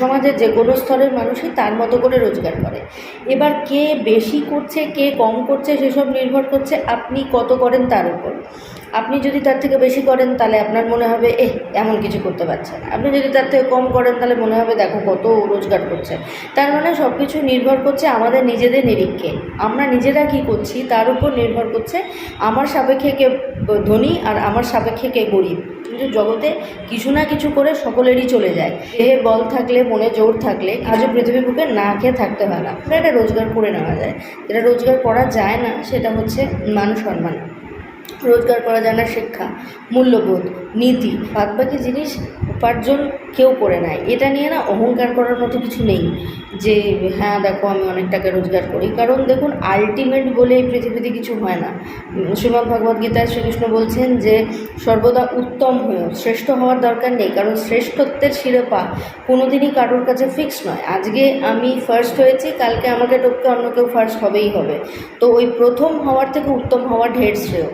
সমাজের যে কোনো স্তরের মানুষই তার মতো করে রোজগার করে। এবার কে বেশি করছে, কে কম করছে, সেসব নির্ভর করছে আপনি কত করেন তার উপর। আপনি যদি তার থেকে বেশি করেন, তাহলে আপনার মনে হবে, এহ, এমন কিছু করতে পারছে না। আপনি যদি তার থেকে কম করেন, তাহলে মনে হবে, দেখো, কত রোজগার করছে। তার মানে সব কিছু নির্ভর করছে আমাদের নিজেদের নিরিখে। আমরা নিজেরা কী করছি, তার উপর নির্ভর করছে আমার সাপেক্ষে কে ধনী আর আমার সাপেক্ষে কে গরিব। কিন্তু জগতে কিছু না কিছু করে সকলেরই চলে যায়। দেহে বল থাকলে, মনে জোর থাকলে আজও পৃথিবী বুকে না খেয়ে থাকতে হয় না। এটা রোজগার করে নেওয়া যায়। যেটা রোজগার করা যায় না, সেটা হচ্ছে মান সম্মান রোজগার করা যায় না, শিক্ষা, মূল্যবোধ, নীতি, বাদবাকি জিনিস উপার্জন কেউ করে নেয় এটা নিয়ে না অহংকার করার মতো কিছু নেই যে হ্যাঁ দেখো, আমি অনেক টাকা রোজগার করি। কারণ দেখুন আলটিমেট বলে এই পৃথিবীতে কিছু হয় না। শ্রীমদ্ ভগবদ গীতায় শ্রীকৃষ্ণ বলছেন যে, সর্বদা উত্তম হয়েও শ্রেষ্ঠ হওয়ার দরকার নেই। কারণ শ্রেষ্ঠত্বের শিরোপা কোনোদিনই কারোর কাছে ফিক্স নয়। আজকে আমি ফার্স্ট হয়েছি, কালকে আমাকে টপকে অন্য কেউ ফার্স্ট হবেই হবে। তো ওই প্রথম হওয়ার থেকে উত্তম হওয়া ঢের শ্রেয়।